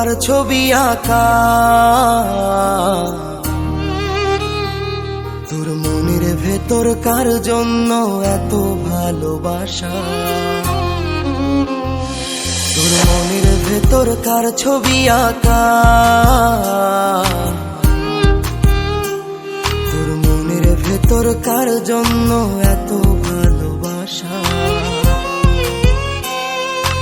কার ছবি আঁকা। তোর মনের ভেতর কার জন্য এত ভালোবাসা? তোর মনের ভেতর কার ছবি আঁকা? তোর মনের ভেতর কার জন্য এত ভালোবাসা?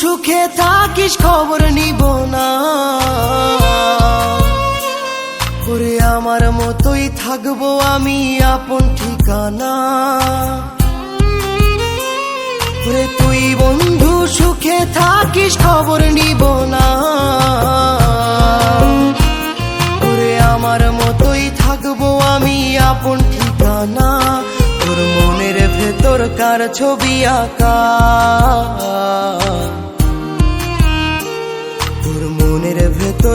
সুখে থাকিস, খবর নিব না। ওরে, আমার মতোই থাকব আমি আপন ঠিকানা। ওরে, তুই বন্ধু, সুখে থাকিস, খবর নিব না। ওরে, আমার মতোই থাকব আমি আপন ঠিকানা। তোর মনের ভেতর কার ছবি আঁকা।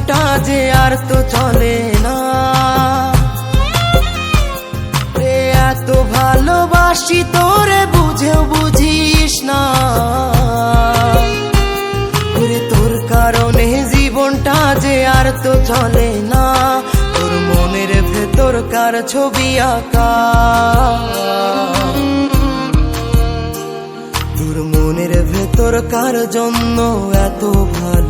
জীবনটা যে আর তো চলে না। রে, এত ভালোবাসি তোরে, বুঝেও বুঝিস না। তোর কারণে জীবনটা যে আর তো চলে না। তোর মনের ভেতর কার ছবি আঁকা। তোর মনের ভেতর কার জন্য এত ভালোবাসা